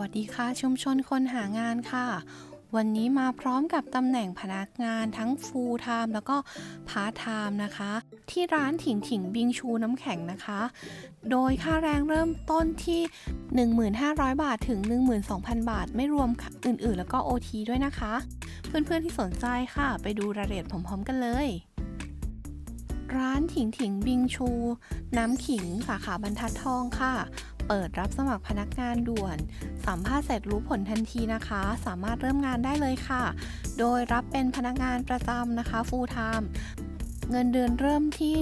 วัสดีค่ะชุมชนคนหางานค่ะ วันนี้มาพร้อมกับตำแหน่งพนักงานทั้ง full time แล้วก็ part time นะคะ ที่ร้านถิงถิงบิงชูน้ำแข็งนะคะ โดยค่าแรงเริ่มต้นที่ 1,500 บาทถึง 12,000 บาท ไม่รวมอื่นๆ แล้วก็ OT ด้วยนะคะ เพื่อนๆที่สนใจค่ะ ไปดูรายละเอียดพร้อมๆกันเลยร้านถิงถิงบิงชู น้ำขิงสาขาบรรทัดทองค่ะ เปิดรับสมัครพนักงานด่วน สัมภาษณ์เสร็จรู้ผลทันทีนะคะ สามารถเริ่มงานได้เลยค่ะ โดยรับเป็นพนักงานประจำนะคะ full time เงินเดือนเริ่มที่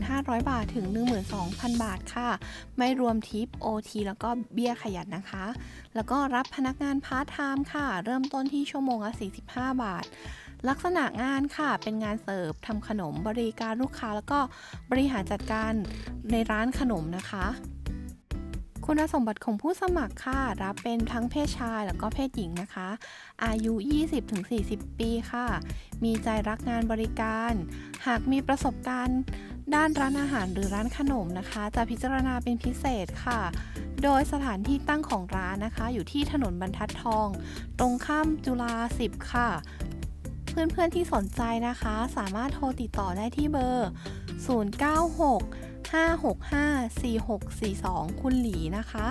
1,500 บาทถึง 12,000 บาทค่ะ ไม่รวมทิป OT แล้วก็เบี้ยขยันนะคะ แล้วก็รับพนักงานพาร์ทไทม์ค่ะ เริ่มต้นที่ชั่วโมงละ 45 บาท ลักษณะงานค่ะ เป็นงานเสิร์ฟทำขนมบริการลูกค้า แล้วก็บริหารจัดการในร้านขนมนะคะ คุณสมบัติของผู้สมัครค่ะ รับเป็นทั้งเพศชายแล้วก็เพศหญิงนะคะ อายุ 20-40 ปีค่ะ มีใจรักงานบริการ หากมีประสบการณ์ด้านร้านอาหารหรือร้านขนมนะคะ จะพิจารณาเป็นพิเศษค่ะ โดยสถานที่ตั้งของร้านนะคะ อยู่ที่ถนนบรรทัดทอง ตรงข้ามจุฬา10 ค่ะ เพื่อนๆที่สนใจนะคะ สามารถโทรติดต่อได้ที่เบอร์ 096 565 4642 คุณหลีนะคะ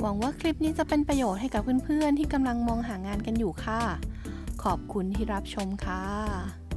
หวังว่าคลิปนี้จะเป็นประโยชน์ให้กับเพื่อนๆ ที่กำลังมองหางานกันอยู่ค่ะ ขอบคุณที่รับชมค่ะ